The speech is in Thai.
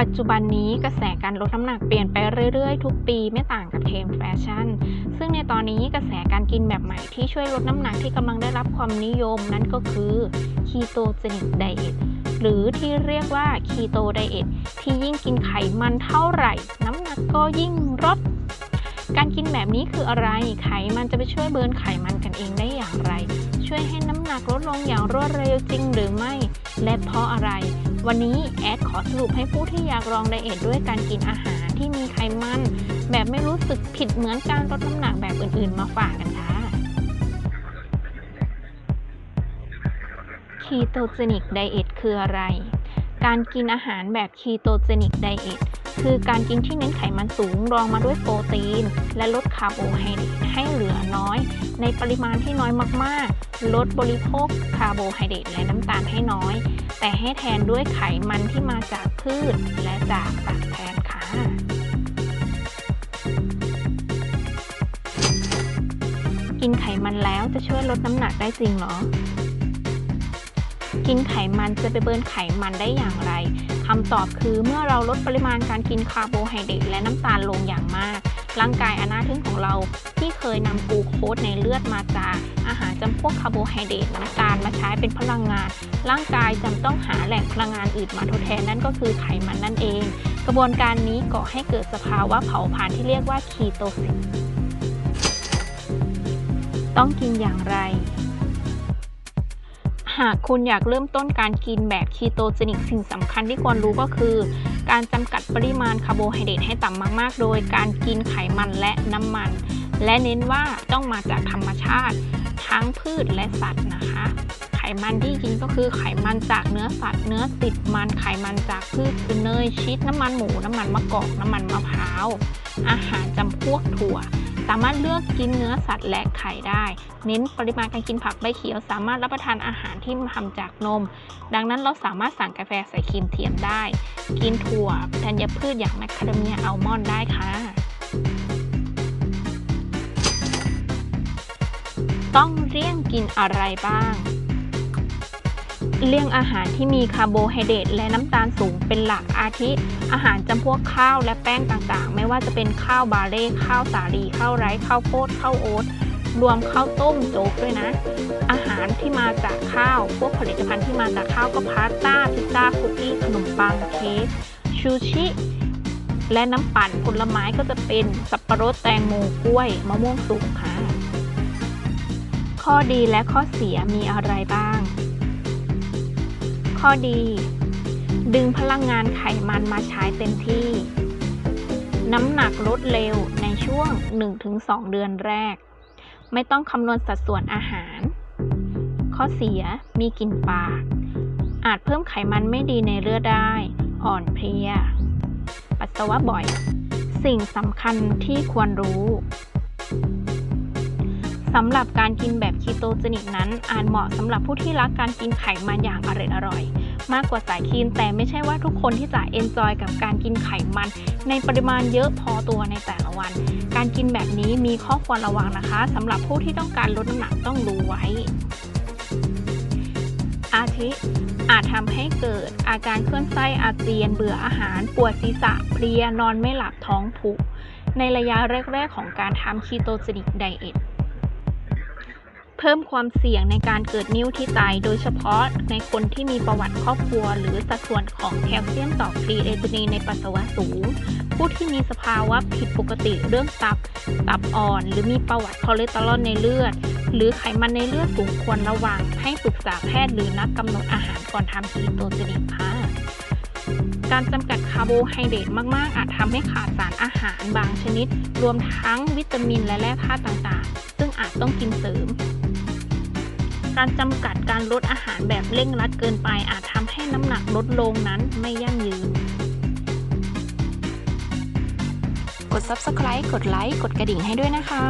ปัจจุบันนี้กระแสการลดน้ำหนักเปลี่ยนไปเรื่อยๆ ทุกปีไม่ต่างกับเทรนด์แฟชั่น ซึ่งในตอนนี้กระแสการกินแบบใหม่ที่ช่วยลดน้ำหนักที่กำลังได้รับความนิยมนั่นก็คือ Ketogenic Diet หรือที่เรียกว่า Keto Diet ที่ยิ่งกินไขมันเท่าไหร่ น้ำหนักก็ยิ่งลดการกินแบบนี้คืออะไร ไขมันจะไปช่วยเบิร์นไขมันกันเองได้อย่างไร ช่วยให้น้ำหนักลดลงอย่างรวดเร็วจริงหรือไม่ และเพราะอะไร วันนี้แอดขอสรุปให้ผู้ที่อยากลองไดเอทด้วยการกินอาหารที่มีไขมัน แบบไม่รู้สึกผิดเหมือนการลดน้ำหนักแบบอื่นๆ มาฝากกันค่ะ Ketogenic Diet คืออะไร การกินอาหารแบบ Ketogenic Diet คือการกินที่เน้นไขมันสูงรองมาด้วยโปรตีน และลดคาร์โบไฮเดรตให้เหลือน้อย ในปริมาณที่น้อยมากๆ ลดบริโภคคาร์โบไฮเดรตและน้ำตาลให้น้อย แต่ให้แทนด้วยไขมันที่มาจากพืชและจากสัตว์แทนค่ะ กินไขมันแล้วจะช่วยลดน้ำหนักได้จริงหรอ กินไขมันจะไปเบิร์นไขมันได้อย่างไรคำตอบคือเมื่อเราลดปริมาณการกินคาร์โบไฮเดรตและน้ำตาลลงอย่างมาก ร่างกายอนาทึ่งของเราที่เคยนำกลูโคสในเลือดมาจากอาหารจำพวกคาร์โบไฮเดรตน้ำตาลมาใช้เป็นพลังงาน ร่างกายจำต้องหาแหล่งพลังงานอื่นมาทดแทนนั่นก็คือไขมันนั่นเอง กระบวนการนี้ก่อให้เกิดสภาวะเผาผลาญที่เรียกว่าคีโตซิสต้องกินอย่างไร หากคุณอยากเริ่มต้นการกินแบบคีโตเจนิกสิ่งสำคัญที่ควรรู้ก็คือ การจำกัดปริมาณคาร์โบไฮเดรตให้ต่ำมาก ๆ โดยการกินไขมันและน้ำมัน และเน้นว่าต้องมาจากธรรมชาติ ทั้งพืชและสัตว์นะคะ ไขมันที่กินก็คือไขมันจากเนื้อสัตว์ เนื้อติดมันไขมันจากพืชคือเนยชีสน้ำมันหมูน้ำมันมะกอกน้ำมันมะพร้าวอาหารจำพวกถั่ว สามารถเลือกกินเนื้อสัตว์และไข่ได้ เน้นปริมาณการกินผักใบเขียว สามารถรับประทานอาหารที่ทำจากนม ดังนั้นเราสามารถสั่งกาแฟใส่ครีมเทียมได้ กินถั่วธัญพืชอย่างแมคคาเดเมียอัลมอนด์ได้ค่ะ ต้องเลี่ยงกินอะไรบ้าง เลี่ยงอาหารที่มีคาร์โบไฮเดรตและน้ำตาลสูงเป็นหลักอาทิ อาหารจำพวกข้าวและแป้งต่างๆ ไม่ว่าจะเป็นข้าวบาเล่ข้าวสาลีข้าวไรซ์ข้าวโพดข้าวโอ๊ตรวมข้าวต้มโจ๊กด้วยนะ อาหารที่มาจากข้าว พวกผลิตภัณฑ์ที่มาจากข้าวก็พาสต้าพิซซ่าคุกกี้ขนมปังเค้กชูชิและน้ำปั่นผลไม้ก็จะเป็นสับปะรดแตงโมกล้วย มะม่วงสุกค่ะ ข้อดีและข้อเสียมีอะไรบ้าง ข้อดี ดึงพลังงานไขมันมาใช้เต็มที่ น้ำหนักลดเร็วในช่วง 1-2 เดือนแรก ไม่ต้องคำนวณสัดส่วนอาหาร ข้อเสียมีกลิ่นปาก อาจเพิ่มไขมันไม่ดีในเลือดได้ อ่อนเพลีย ปัสสาวะบ่อย สิ่งสำคัญที่ควรรู้สำหรับการกินแบบคีโตเจนิกนั้นอาจเหมาะสำหรับผู้ที่รักการกินไขมันอย่างอร่อยอร่อย มากกว่าสายคีน แต่ไม่ใช่ว่าทุกคนที่จะเอนจอยกับการกินไขมัน ในปริมาณเยอะพอตัวในแต่ละวัน การกินแบบนี้มีข้อควรระวังนะคะสำหรับผู้ที่ต้องการลดน้ำหนักต้องรู้ไว้ อาทิอาจทำให้เกิดอาการคลื่อนไส้อาเจียน เบื่ออาหาร ปวดศีรษะเพลียนอนไม่หลับท้องผูกในระยะแรก ๆ ของการทำคีโตเจนิกไดเอท เพิ่มความเสี่ยงในการเกิดนิ้วที่ไตโดยเฉพาะในคนที่มีประวัติครอบครัว หรือสัดส่วนของแคลเซียมต่อครีเอตินีในปัสสาวะสูง ผู้ที่มีสภาวะผิดปกติเรื่องตับ ตับอ่อน หรือมีประวัติคอเลสเตอรอลในเลือด หรือไขมันในเลือดสูงควรระวัง ให้ปรึกษาแพทย์หรือนักกำหนดอาหารก่อนทำคีโตเจนิกค่ะการจำกัดคาร์โบไฮเดรตมาก ๆ อาจทำให้ขาดสารอาหารบางชนิด รวมทั้งวิตามินและแร่ธาตุต่าง ๆ ซึ่งอาจต้องกินเสริม การจำกัดการลดอาหารแบบเร่งรัดเกินไป อาจทำให้น้ำหนักลดลงนั้นไม่ยั่งยืน กด subscribe กดไลค์ กดกระดิ่งให้ด้วยนะคะ